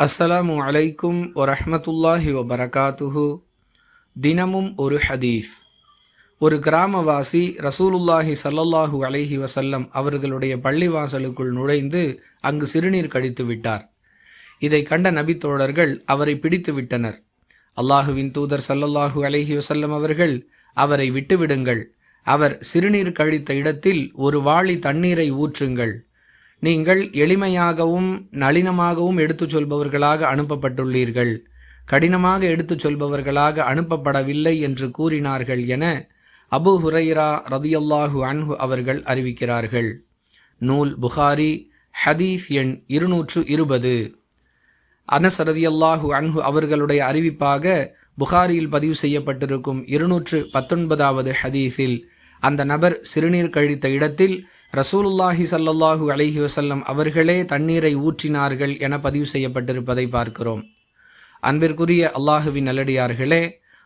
அஸ்ஸலாமு அலைக்கும் வரஹமத்துல்லாஹி வபரகாத்துஹு. தினமும் ஒரு ஹதீஸ். ஒரு கிராமவாசி ரசூலுல்லாஹி சல்லல்லாஹு அலைஹி வசல்லம் அவர்களுடைய பள்ளிவாசலுக்குள் நுழைந்து அங்கு சிறுநீர் கழித்து விட்டார். இதை கண்ட நபித்தோழர்கள் அவரை பிடித்து விட்டனர். அல்லாஹுவின் தூதர் சல்லல்லாஹு அலைஹி வசல்லம் அவர்கள் அவரை விட்டுவிடுங்கள். அவர் சிறுநீர் கழித்த இடத்தில் ஒரு வாளி தண்ணீரை ஊற்றுங்கள். நீங்கள் எளிமையாகவும் நளினமாகவும் எடுத்துச் சொல்பவர்களாக அனுப்பப்பட்டுள்ளீர்கள். கடினமாக எடுத்துச் சொல்பவர்களாக அனுப்பப்படவில்லை என்று கூறினார்கள் என அபு ஹுரைரா ரதியல்லாஹு அன்ஹு அவர்கள் அறிவிக்கிறார்கள். நூல் புகாரி ஹதீஸ் எண் இருநூற்று இருபது. அனஸ் ரதியல்லாஹு அன்ஹு அவர்களுடைய அறிவிப்பாக புகாரியில் பதிவு செய்யப்பட்டிருக்கும் இருநூற்று பத்தொன்பதாவது ஹதீஸில் அந்த நபர் சிறுநீர் கழித்த இடத்தில் ரசூலுல்லாஹி ஸல்லல்லாஹு அலஹி வசல்லம் அவர்களே தண்ணீரை ஊற்றினார்கள் என பதிவு செய்யப்பட்டிருப்பதை பார்க்கிறோம். அன்பிற்குரிய அல்லாஹுவின் நல்லடியார்களே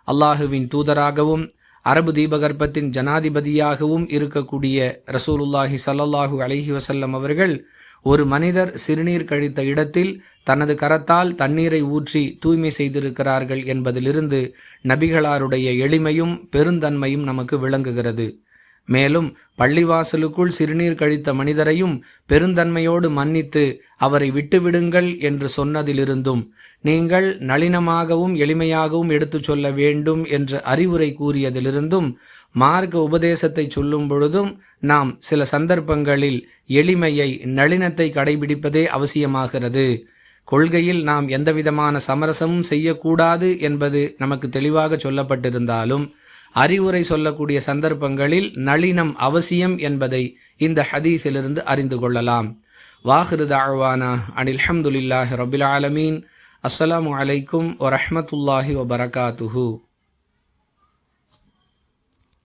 அல்லாஹுவின் தூதராகவும் அரபு தீபகற்பத்தின் ஜனாதிபதியாகவும் இருக்கக்கூடிய ரசூலுல்லாஹி சல்லல்லாஹு அலஹி வசல்லம் அவர்கள் ஒரு மனிதர் சிறுநீர் கழித்த இடத்தில் தனது கரத்தால் தண்ணீரை ஊற்றி தூய்மை செய்திருக்கிறார்கள் என்பதிலிருந்து நபிகளாருடைய எளிமையும் பெருந்தன்மையும் நமக்கு விளங்குகிறது. மேலும் பள்ளிவாசலுக்குள் சிறுநீர் கழித்த மனிதரையும் பெருந்தன்மையோடு மன்னித்து அவரை விட்டுவிடுங்கள் என்று சொன்னதிலிருந்தும் நீங்கள் நளினமாகவும் எளிமையாகவும் எடுத்துச் சொல்ல வேண்டும் என்று அறிவுரை கூறியதிலிருந்தும் மார்க்க உபதேசத்தை சொல்லும் பொழுதும் நாம் சில சந்தர்ப்பங்களில் எளிமையை நளினத்தை கடைபிடிப்பதே அவசியமாகிறது. கொள்கையில் நாம் எந்தவிதமான சமரசமும் செய்யக்கூடாது என்பது நமக்கு தெளிவாக சொல்லப்பட்டிருந்தாலும் அறிவுரை சொல்லக்கூடிய சந்தர்ப்பங்களில் நளினம் அவசியம் என்பதை இந்த ஹதீஸிலிருந்து அறிந்து கொள்ளலாம். வாஹிரு தாழ்வானா அனில் அஹமதுல்லாஹி ரபில் ஆலமீன். அஸ்ஸலாமு அலைக்கும் வரஹமத்துல்லாஹி வபரகாத்துஹூ.